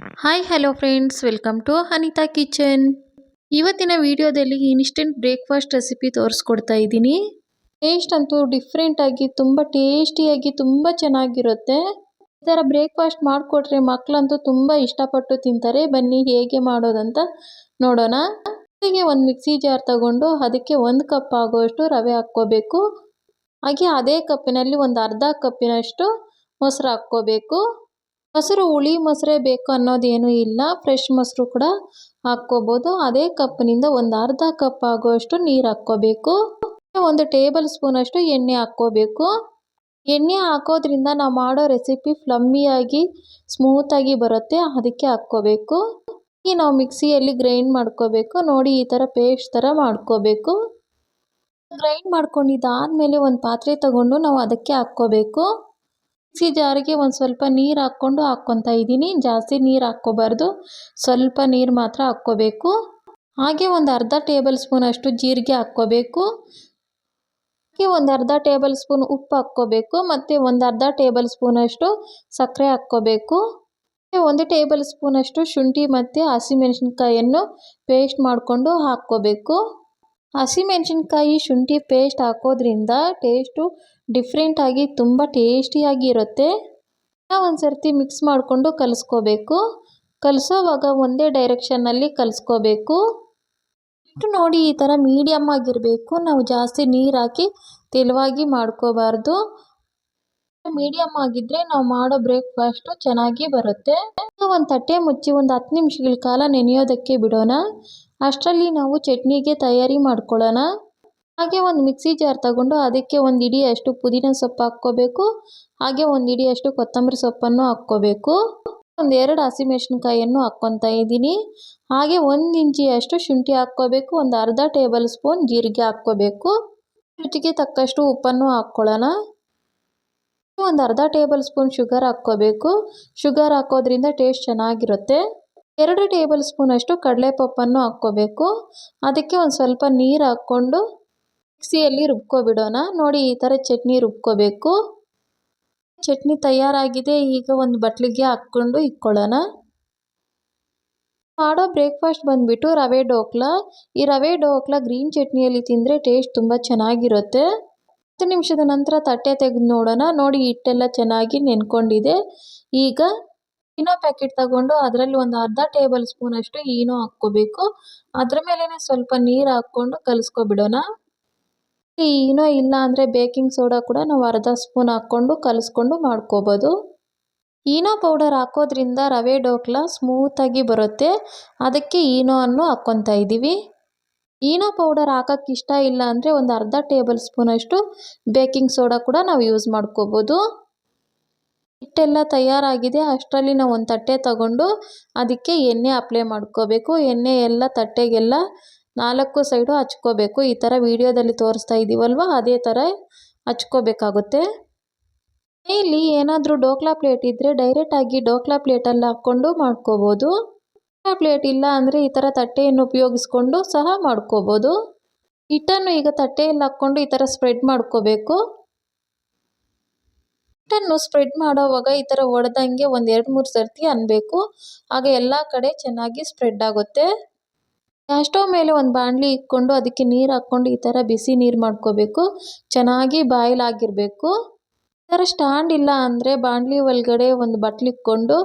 Hi hello friends welcome to Anita kitchen ಇವತ್ತಿನ ವಿಡಿಯೋದಲ್ಲಿ instant breakfast recipe ತೋರಿಸ್ಕೊಡ್ತಾ ಇದ್ದೀನಿ. ಟೇಸ್ಟ್ ಅಂತೂ ಡಿಫ್ರೆಂಟಾಗಿ ತುಂಬ ಟೇಸ್ಟಿಯಾಗಿ ತುಂಬ ಚೆನ್ನಾಗಿರುತ್ತೆ. ಈ ಥರ ಬ್ರೇಕ್ಫಾಸ್ಟ್ ಮಾಡಿಕೊಟ್ರೆ ಮಕ್ಕಳಂತೂ ತುಂಬ ಇಷ್ಟಪಟ್ಟು ತಿಂತಾರೆ. ಬನ್ನಿ ಹೇಗೆ ಮಾಡೋದಂತ ನೋಡೋಣ. ಹೀಗೆ ಒಂದು ಮಿಕ್ಸಿ ಜಾರ್ ತಗೊಂಡು ಅದಕ್ಕೆ ಒಂದು ಕಪ್ ಆಗುವಷ್ಟು ರವೆ ಹಾಕ್ಕೋಬೇಕು. ಹಾಗೆ ಅದೇ ಕಪ್ಪಿನಲ್ಲಿ ಒಂದು ಅರ್ಧ ಕಪ್ಪಿನಷ್ಟು ಮೊಸರು ಹಾಕ್ಕೋಬೇಕು. ಮೊಸರು ಹುಳಿ ಮೊಸರೇ ಬೇಕು ಅನ್ನೋದೇನೂ ಇಲ್ಲ. ಫ್ರೆಶ್ ಮೊಸರು ಕೂಡ ಹಾಕ್ಕೋಬೋದು. ಅದೇ ಕಪ್ನಿಂದ ಒಂದು ಅರ್ಧ ಕಪ್ ಆಗುವಷ್ಟು ನೀರು ಹಾಕ್ಕೋಬೇಕು. ಒಂದು ಟೇಬಲ್ ಸ್ಪೂನಷ್ಟು ಎಣ್ಣೆ ಹಾಕ್ಕೋಬೇಕು. ಎಣ್ಣೆ ಹಾಕೋದ್ರಿಂದ ನಾವು ಮಾಡೋ ರೆಸಿಪಿ ಫ್ಲಮ್ಮಿಯಾಗಿ ಸ್ಮೂತಾಗಿ ಬರುತ್ತೆ. ಅದಕ್ಕೆ ಹಾಕ್ಕೋಬೇಕು. ಈ ನಾವು ಮಿಕ್ಸಿಯಲ್ಲಿ ಗ್ರೈಂಡ್ ಮಾಡ್ಕೋಬೇಕು. ನೋಡಿ ಈ ಥರ ಪೇಸ್ಟ್ ಥರ ಮಾಡ್ಕೋಬೇಕು. ಗ್ರೈಂಡ್ ಮಾಡ್ಕೊಂಡಿದ್ದಾದಮೇಲೆ ಒಂದು ಪಾತ್ರೆ ತಗೊಂಡು ನಾವು ಅದಕ್ಕೆ ಹಾಕ್ಕೋಬೇಕು. ಮಿಕ್ಸಿ ಜಾರಿಗೆ ಒಂದು ಸ್ವಲ್ಪ ನೀರು ಹಾಕ್ಕೊಂಡು ಹಾಕ್ಕೊತಾ ಇದ್ದೀನಿ. ಜಾಸ್ತಿ ನೀರು ಹಾಕ್ಕೋಬಾರ್ದು. ಸ್ವಲ್ಪ ನೀರು ಮಾತ್ರ ಹಾಕ್ಕೋಬೇಕು. ಹಾಗೆ ಒಂದು ಅರ್ಧ ಟೇಬಲ್ ಸ್ಪೂನ್ ಅಷ್ಟು ಜೀರಿಗೆ ಹಾಕ್ಕೋಬೇಕು. ಹಾಗೆ ಒಂದು ಅರ್ಧ ಟೇಬಲ್ ಸ್ಪೂನ್ ಉಪ್ಪು ಹಾಕ್ಕೋಬೇಕು. ಮತ್ತು ಒಂದು ಅರ್ಧ ಟೇಬಲ್ ಸ್ಪೂನಷ್ಟು ಸಕ್ಕರೆ ಹಾಕ್ಕೋಬೇಕು. ಒಂದು ಟೇಬಲ್ ಸ್ಪೂನಷ್ಟು ಶುಂಠಿ ಮತ್ತು ಹಸಿಮೆಣಸಿನ್ಕಾಯನ್ನು ಪೇಸ್ಟ್ ಮಾಡಿಕೊಂಡು ಹಾಕ್ಕೋಬೇಕು. ಹಸಿಮೆಣಸಿನ್ಕಾಯಿ, ಶುಂಠಿ ಪೇಸ್ಟ್ ಹಾಕೋದ್ರಿಂದ ಟೇಸ್ಟು ಡಿಫ್ರೆಂಟಾಗಿ ತುಂಬ ಟೇಸ್ಟಿಯಾಗಿ ಇರುತ್ತೆ. ಒಂದು ಸರ್ತಿ ಮಿಕ್ಸ್ ಮಾಡಿಕೊಂಡು ಕಲಿಸ್ಕೋಬೇಕು. ಕಲಿಸೋವಾಗ ಒಂದೇ ಡೈರೆಕ್ಷನ್ನಲ್ಲಿ ಕಲಿಸ್ಕೋಬೇಕು. ಇಟ್ಟು ನೋಡಿ ಈ ಥರ ಮೀಡಿಯಮ್ ಆಗಿರಬೇಕು. ನಾವು ಜಾಸ್ತಿ ನೀರು ಹಾಕಿ ತೆಳುವಾಗಿ ಮಾಡ್ಕೋಬಾರ್ದು. ಮೀಡಿಯಮ್ ಆಗಿದ್ದರೆ ನಾವು ಮಾಡೋ ಬ್ರೇಕ್ಫಾಸ್ಟು ಚೆನ್ನಾಗಿ ಬರುತ್ತೆ. ಒಂದು ತಟ್ಟೆ ಮುಚ್ಚಿ ಒಂದು ಹತ್ತು ನಿಮಿಷಗಳ ಕಾಲ ನೆನೆಯೋದಕ್ಕೆ ಬಿಡೋಣ. ಅಷ್ಟರಲ್ಲಿ ನಾವು ಚಟ್ನಿಗೆ ತಯಾರಿ ಮಾಡ್ಕೊಳ್ಳೋಣ. ಹಾಗೆ ಒಂದು ಮಿಕ್ಸಿ ಜಾರ್ ತಗೊಂಡು ಅದಕ್ಕೆ ಒಂದು ಇಡಿಯಷ್ಟು ಪುದೀನ ಸೊಪ್ಪು ಹಾಕ್ಕೋಬೇಕು. ಹಾಗೆ ಒಂದು ಇಡಿಯಷ್ಟು ಕೊತ್ತಂಬರಿ ಸೊಪ್ಪನ್ನು ಹಾಕ್ಕೋಬೇಕು. ಒಂದು ಎರಡು ಹಸಿಮೆಣಸಿನ್ಕಾಯನ್ನು ಹಾಕ್ಕೊತಾ ಇದ್ದೀನಿ. ಹಾಗೆ ಒಂದು ಇಂಚಿಯಷ್ಟು ಶುಂಠಿ ಹಾಕ್ಕೋಬೇಕು. ಒಂದು ಅರ್ಧ ಟೇಬಲ್ ಸ್ಪೂನ್ ಜೀರಿಗೆ ಹಾಕ್ಕೋಬೇಕು. ರುಚಿಗೆ ತಕ್ಕಷ್ಟು ಉಪ್ಪನ್ನು ಹಾಕ್ಕೊಳ್ಳೋಣ. ಒಂದು ಅರ್ಧ ಟೇಬಲ್ ಸ್ಪೂನ್ ಶುಗರ್ ಹಾಕ್ಕೋಬೇಕು. ಶುಗರ್ ಹಾಕೋದ್ರಿಂದ ಟೇಸ್ಟ್ ಚೆನ್ನಾಗಿರುತ್ತೆ. ಎರಡು ಟೇಬಲ್ ಸ್ಪೂನಷ್ಟು ಕಡಲೆಪಪ್ಪನ್ನು ಹಾಕ್ಕೋಬೇಕು. ಅದಕ್ಕೆ ಒಂದು ಸ್ವಲ್ಪ ನೀರು ಹಾಕ್ಕೊಂಡು ಮಿಕ್ಸಿಯಲ್ಲಿ ರುಬ್ಕೊಬಿಡೋಣ. ನೋಡಿ ಈ ಥರ ಚಟ್ನಿ ರುಬ್ಕೋಬೇಕು. ಚಟ್ನಿ ತಯಾರಾಗಿದೆ. ಈಗ ಒಂದು ಬಟ್ಲಿಗೆ ಹಾಕ್ಕೊಂಡು ಇಕ್ಕೊಳ್ಳೋಣ ಮಾಡೋ ಬ್ರೇಕ್ಫಾಸ್ಟ್ ಬಂದುಬಿಟ್ಟು ರವೆ ಡೋಕ್ಲ. ಈ ರವೆ ಡೋಕ್ಲ ಗ್ರೀನ್ ಚಟ್ನಿಯಲ್ಲಿ ತಿಂದರೆ ಟೇಸ್ಟ್ ತುಂಬ ಚೆನ್ನಾಗಿರುತ್ತೆ. ಹತ್ತು ನಿಮಿಷದ ನಂತರ ತಟ್ಟೆ ತೆಗೆದು ನೋಡೋಣ. ನೋಡಿ ಹಿಟ್ಟೆಲ್ಲ ಚೆನ್ನಾಗಿ ನೆನ್ಕೊಂಡಿದೆ. ಈಗ ಈನೋ ಪ್ಯಾಕೆಟ್ ತಗೊಂಡು ಅದರಲ್ಲಿ ಒಂದು ಅರ್ಧ ಟೇಬಲ್ ಸ್ಪೂನಷ್ಟು ಈನೋ ಹಾಕ್ಕೋಬೇಕು. ಅದ್ರ ಮೇಲೇ ಸ್ವಲ್ಪ ನೀರು ಹಾಕ್ಕೊಂಡು ಕಲಿಸ್ಕೊಬಿಡೋಣ. ಈನೋ ಇಲ್ಲ ಅಂದರೆ ಬೇಕಿಂಗ್ ಸೋಡಾ ಕೂಡ ನಾವು ಅರ್ಧ ಸ್ಪೂನ್ ಹಾಕ್ಕೊಂಡು ಕಲಿಸ್ಕೊಂಡು ಮಾಡ್ಕೋಬೋದು. ಈನೋ ಪೌಡರ್ ಹಾಕೋದ್ರಿಂದ ರವೆ ಡೋಕ್ಲ ಸ್ಮೂತಾಗಿ ಬರುತ್ತೆ. ಅದಕ್ಕೆ ಈನೋ ಅನ್ನು ಹಾಕ್ಕೊತಾ ಇದ್ದೀವಿ ಈನೋ ಪೌಡರ್ ಹಾಕೋಕ್ಕೆ ಇಷ್ಟ ಇಲ್ಲ ಅಂದರೆ ಒಂದು ಅರ್ಧ ಟೇಬಲ್ ಸ್ಪೂನಷ್ಟು ಬೇಕಿಂಗ್ ಸೋಡಾ ಕೂಡ ನಾವು ಯೂಸ್ ಮಾಡ್ಕೋಬೋದು. ಹಿಟ್ಟೆಲ್ಲ ತಯಾರಾಗಿದೆ, ಅಷ್ಟರಲ್ಲಿ ನಾವು ಒಂದು ತಟ್ಟೆ ತಗೊಂಡು ಅದಕ್ಕೆ ಎಣ್ಣೆ ಅಪ್ಲೈ ಮಾಡ್ಕೋಬೇಕು. ಎಣ್ಣೆ ಎಲ್ಲ ತಟ್ಟೆಗೆಲ್ಲ ನಾಲ್ಕು ಸೈಡು ಹಚ್ಕೋಬೇಕು. ಈ ಥರ ವೀಡಿಯೋದಲ್ಲಿ ತೋರಿಸ್ತಾ ಇದ್ದೀವಲ್ವ ಅದೇ ಥರ ಹಚ್ಕೋಬೇಕಾಗುತ್ತೆ. ಇಲ್ಲಿ ಏನಾದರೂ ಡೋಕ್ಲಾ ಪ್ಲೇಟ್ ಇದ್ದರೆ ಡೈರೆಕ್ಟಾಗಿ ಡೋಕ್ಲಾ ಪ್ಲೇಟಲ್ಲಿ ಹಾಕ್ಕೊಂಡು ಮಾಡ್ಕೋಬೋದು. ಪ್ಲೇಟ್ ಇಲ್ಲ ಅಂದರೆ ಈ ಥರ ತಟ್ಟೆಯನ್ನು ಉಪಯೋಗಿಸ್ಕೊಂಡು ಸಹ ಮಾಡ್ಕೋಬೋದು. ಹಿಟ್ಟನ್ನು ಈಗ ತಟ್ಟೆಯಲ್ಲಿ ಹಾಕ್ಕೊಂಡು ಈ ಥರ ಸ್ಪ್ರೆಡ್ ಮಾಡ್ಕೋಬೇಕು. ಹಿಟ್ಟನ್ನು ಸ್ಪ್ರೆಡ್ ಮಾಡೋವಾಗ ಈ ಥರ ಒಡೆದಂಗೆ ಒಂದು ಎರಡು ಮೂರು ಸರ್ತಿ ಅನ್ನಬೇಕು ಆಗ ಎಲ್ಲ ಕಡೆ ಚೆನ್ನಾಗಿ ಸ್ಪ್ರೆಡ್ ಆಗುತ್ತೆ. ಸ್ಟವ್ ಮೇಲೆ ಒಂದು ಬಾಣಲಿ ಇಟ್ಕೊಂಡು ಅದಕ್ಕೆ ನೀರು ಹಾಕ್ಕೊಂಡು ಈ ಥರ ಬಿಸಿ ನೀರು ಮಾಡ್ಕೋಬೇಕು. ಚೆನ್ನಾಗಿ ಬಾಯ್ಲ್ ಆಗಿರಬೇಕು ಈ ಥರ ಸ್ಟ್ಯಾಂಡ್ ಇಲ್ಲ ಅಂದರೆ ಬಾಣಲಿ ಒಳಗಡೆ ಒಂದು ಬಟ್ಲು ಇಟ್ಕೊಂಡು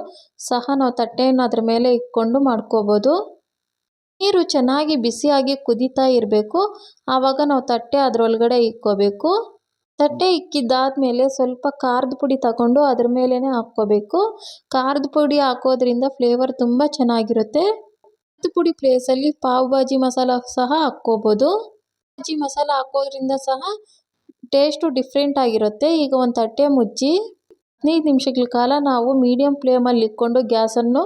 ಸಹ ನಾವು ತಟ್ಟೆಯನ್ನು ಅದ್ರ ಮೇಲೆ ಇಟ್ಕೊಂಡು ಮಾಡ್ಕೋಬೋದು. ನೀರು ಚೆನ್ನಾಗಿ ಬಿಸಿಯಾಗಿ ಕುದೀತಾ ಇರಬೇಕು. ಆವಾಗ ನಾವು ತಟ್ಟೆ ಅದರೊಳಗಡೆ ಇಕ್ಕೋಬೇಕು ತಟ್ಟೆ ಇಕ್ಕಿದ್ದಾದಮೇಲೆ ಸ್ವಲ್ಪ ಖಾರದ ಪುಡಿ ತಗೊಂಡು ಅದ್ರ ಮೇಲೇ ಹಾಕ್ಕೋಬೇಕು. ಖಾರದ ಪುಡಿ ಹಾಕೋದ್ರಿಂದ ಫ್ಲೇವರ್ ತುಂಬ ಚೆನ್ನಾಗಿರುತ್ತೆ. ಖಾರದ ಪುಡಿ ಪ್ಲೇಸಲ್ಲಿ ಪಾವ್ ಭಾಜಿ ಮಸಾಲ ಸಹ ಹಾಕ್ಕೋಬೋದು. ಭಾಜಿ ಮಸಾಲ ಹಾಕೋದ್ರಿಂದ ಸಹ ಟೇಸ್ಟು ಡಿಫ್ರೆಂಟ್ ಆಗಿರುತ್ತೆ. ಈಗ ಒಂದು ತಟ್ಟೆ ಮುಚ್ಚಿ ಹದಿನೈದು ನಿಮಿಷಗಳ ಕಾಲ ನಾವು ಮೀಡಿಯಮ್ ಫ್ಲೇಮಲ್ಲಿ ಇಟ್ಕೊಂಡು ಗ್ಯಾಸನ್ನು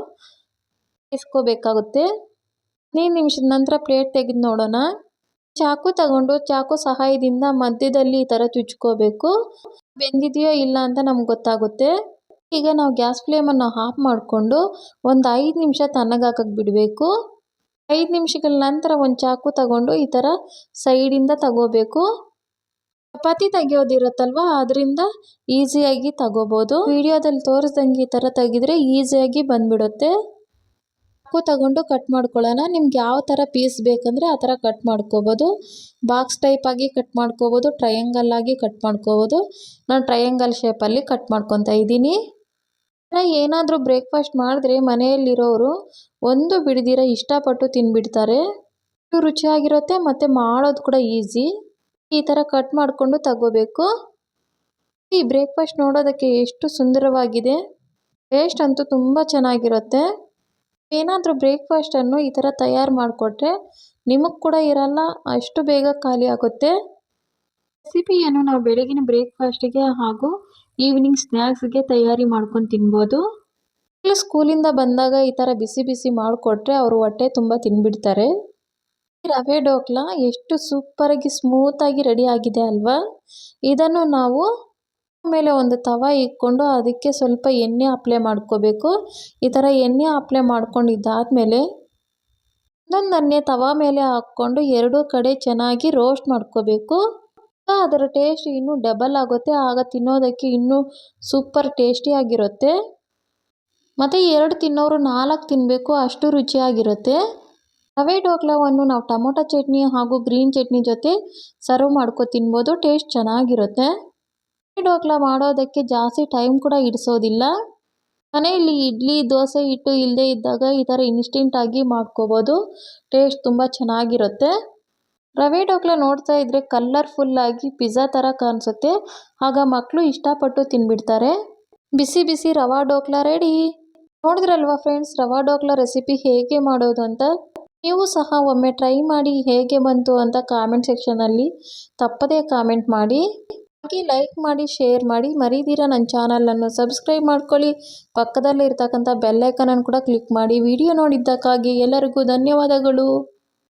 ಇಸ್ಕೋಬೇಕಾಗುತ್ತೆ. ಹದಿನೈದು ನಿಮಿಷದ ನಂತರ ಪ್ಲೇಟ್ ತೆಗೆದು ನೋಡೋಣ. ಚಾಕು ತಗೊಂಡು ಚಾಕು ಸಹಾಯದಿಂದ ಮಧ್ಯದಲ್ಲಿ ಈ ಥರ ಚುಚ್ಕೋಬೇಕು ಬೆಂದಿದೆಯೋ ಇಲ್ಲ ಅಂತ ನಮ್ಗೆ ಗೊತ್ತಾಗುತ್ತೆ. ಈಗ ನಾವು ಗ್ಯಾಸ್ ಫ್ಲೇಮನ್ನು ಆಫ್ ಮಾಡಿಕೊಂಡು ಒಂದು ಐದು ನಿಮಿಷ ತಣ್ಣಗಾಕಕ್ಕೆ ಬಿಡಬೇಕು. ಐದು ನಿಮಿಷಗಳ ನಂತರ ಒಂದು ಚಾಕು ತಗೊಂಡು ಈ ಥರ ಸೈಡಿಂದ ತಗೋಬೇಕು. ಚಪಾತಿ ತೆಗೆಯೋದಿರುತ್ತಲ್ವ, ಅದರಿಂದ ಈಸಿಯಾಗಿ ತಗೋಬೋದು. ವಿಡಿಯೋದಲ್ಲಿ ತೋರಿಸ್ದಂಗೆ ಈ ಥರ ತೆಗೆದ್ರೆ ಈಸಿಯಾಗಿ ಬಂದ್ಬಿಡುತ್ತೆ. ಚಾಕು ತಗೊಂಡು ಕಟ್ ಮಾಡ್ಕೊಳ್ಳೋಣ. ನಿಮ್ಗೆ ಯಾವ ಥರ ಪೀಸ್ ಬೇಕಂದರೆ ಆ ಥರ ಕಟ್ ಮಾಡ್ಕೋಬೋದು. ಬಾಕ್ಸ್ ಟೈಪ್ ಆಗಿ ಕಟ್ ಮಾಡ್ಕೋಬೋದು, ಟ್ರಯಾಂಗಲ್ ಆಗಿ ಕಟ್ ಮಾಡ್ಕೋಬೋದು. ನಾನು ಟ್ರಯಾಂಗಲ್ ಶೇಪಲ್ಲಿ ಕಟ್ ಮಾಡ್ಕೊತಾ ಇದ್ದೀನಿ. ಏನಾದರೂ ಬ್ರೇಕ್ಫಾಸ್ಟ್ ಮಾಡಿದ್ರೆ ಮನೆಯಲ್ಲಿರೋರು ಒಂದು ಬಿಡದಿರ ಇಷ್ಟಪಟ್ಟು ತಿಂದ್ಬಿಡ್ತಾರೆ ರುಚಿಯಾಗಿರುತ್ತೆ, ಮತ್ತು ಮಾಡೋದು ಕೂಡ ಈಸಿ ಈ ಥರ ಕಟ್ ಮಾಡಿಕೊಂಡು ತಗೋಬೇಕು. ಈ ಬ್ರೇಕ್ಫಾಸ್ಟ್ ನೋಡೋದಕ್ಕೆ ಎಷ್ಟು ಸುಂದರವಾಗಿದೆ. ಟೇಸ್ಟ್ ಅಂತೂ ತುಂಬ ಚೆನ್ನಾಗಿರುತ್ತೆ. ಏನಾದರೂ ಬ್ರೇಕ್ಫಾಸ್ಟನ್ನು ಈ ಥರ ತಯಾರು ಮಾಡಿಕೊಟ್ರೆ ನಿಮಗೆ ಕೂಡ ಇರಲ್ಲ, ಅಷ್ಟು ಬೇಗ ಖಾಲಿ ಆಗುತ್ತೆ. ರೆಸಿಪಿಯನ್ನು ನಾವು ಬೆಳಗಿನ ಬ್ರೇಕ್ಫಾಸ್ಟಿಗೆ ಹಾಗೂ ಈವ್ನಿಂಗ್ ಸ್ನ್ಯಾಕ್ಸ್ಗೆ ತಯಾರಿ ಮಾಡ್ಕೊಂಡು ತಿನ್ಬೋದು. ಸ್ಕೂಲಿಂದ ಬಂದಾಗ ಈ ಥರ ಬಿಸಿ ಬಿಸಿ ಮಾಡಿಕೊಟ್ರೆ ಅವರು ಹೊಟ್ಟೆ ತುಂಬ ತಿನ್ಬಿಡ್ತಾರೆ. ರವೆ ಡೋಕ್ಲಾ ಎಷ್ಟು ಸೂಪರಾಗಿ ಸ್ಮೂತಾಗಿ ರೆಡಿ ಆಗಿದೆ ಅಲ್ವಾ? ಇದನ್ನು ನಾವು ಮೇಲೆ ಒಂದು ತವ ಇಕ್ಕೊಂಡು ಅದಕ್ಕೆ ಸ್ವಲ್ಪ ಎಣ್ಣೆ ಅಪ್ಲೈ ಮಾಡ್ಕೋಬೇಕು. ಈ ಥರ ಎಣ್ಣೆ ಅಪ್ಲೈ ಮಾಡ್ಕೊಂಡಿದ್ದಾದಮೇಲೆ ಒಂದೊಂದನ್ನೇ ತವ ಮೇಲೆ ಹಾಕ್ಕೊಂಡು ಎರಡೂ ಕಡೆ ಚೆನ್ನಾಗಿ ರೋಸ್ಟ್ ಮಾಡ್ಕೋಬೇಕು. ಅದರ ಟೇಸ್ಟ್ ಇನ್ನೂ ಡಬಲ್ ಆಗುತ್ತೆ, ಆಗ ತಿನ್ನೋದಕ್ಕೆ ಇನ್ನೂ ಸೂಪರ್ ಟೇಸ್ಟಿಯಾಗಿರುತ್ತೆ ಮತ್ತು ಎರಡು ತಿನ್ನೋರು ನಾಲ್ಕು ತಿನ್ನಬೇಕು ಅಷ್ಟು ರುಚಿಯಾಗಿರುತ್ತೆ. ರವೆ ಡೋಕ್ಲಾವನ್ನು ನಾವು ಟೊಮೊಟೊ ಚಟ್ನಿ ಹಾಗೂ ಗ್ರೀನ್ ಚಟ್ನಿ ಜೊತೆ ಸರ್ವ್ ಮಾಡ್ಕೊ ತಿನ್ಬೋದು ಟೇಸ್ಟ್ ಚೆನ್ನಾಗಿರುತ್ತೆ. ರವೆ ಡೋಕ್ಲಾ ಮಾಡೋದಕ್ಕೆ ಜಾಸ್ತಿ ಟೈಮ್ ಕೂಡ ಇಡಿಸೋದಿಲ್ಲ ಮನೆಯಲ್ಲಿ ಇಡ್ಲಿ, ದೋಸೆ ಹಿಟ್ಟು ಇಲ್ಲದೆ ಇದ್ದಾಗ ಈ ಥರ ಇನ್ಸ್ಟೆಂಟಾಗಿ ಮಾಡ್ಕೋಬೋದು ಟೇಸ್ಟ್ ತುಂಬ ಚೆನ್ನಾಗಿರುತ್ತೆ. ರವೆ ಡೋಕ್ಲ ನೋಡ್ತಾ ಇದ್ರೆ ಕಲರ್ಫುಲ್ ಆಗಿ ಪಿಜ್ಜಾ ಥರ ಕಾಣಿಸುತ್ತೆ. ಆಗ ಮಕ್ಕಳು ಇಷ್ಟಪಟ್ಟು ತಿನ್ಬಿಡ್ತಾರೆ. ಬಿಸಿ ಬಿಸಿ ರವಾ ಡೋಕ್ಲ ರೆಡಿ ನೋಡಿದ್ರಲ್ವಾ ಫ್ರೆಂಡ್ಸ್ ರವಾ ಡೋಕ್ಲ ರೆಸಿಪಿ ಹೇಗೆ ಮಾಡೋದು ಅಂತ? ನೀವು ಸಹ ಒಮ್ಮೆ ಟ್ರೈ ಮಾಡಿ ಹೇಗೆ ಬಂತು ಅಂತ ಕಾಮೆಂಟ್ ಸೆಕ್ಷನಲ್ಲಿ ತಪ್ಪದೇ ಕಾಮೆಂಟ್ ಮಾಡಿ. ಹಾಗೆ ಲೈಕ್ ಮಾಡಿ ಶೇರ್ ಮಾಡಿ, ಮರೀದಿರ ನನ್ನ ಚಾನಲನ್ನು ಸಬ್ಸ್ಕ್ರೈಬ್ ಮಾಡ್ಕೊಳ್ಳಿ. ಪಕ್ಕದಲ್ಲಿ ಪಕ್ಕದಲ್ಲಿರ್ತಕ್ಕಂಥ ಬೆಲ್ಲೈಕನನ್ನು ಕೂಡ ಕ್ಲಿಕ್ ಮಾಡಿ. ವಿಡಿಯೋ ನೋಡಿದ್ದಕ್ಕಾಗಿ ಎಲ್ಲರಿಗೂ ಧನ್ಯವಾದಗಳು.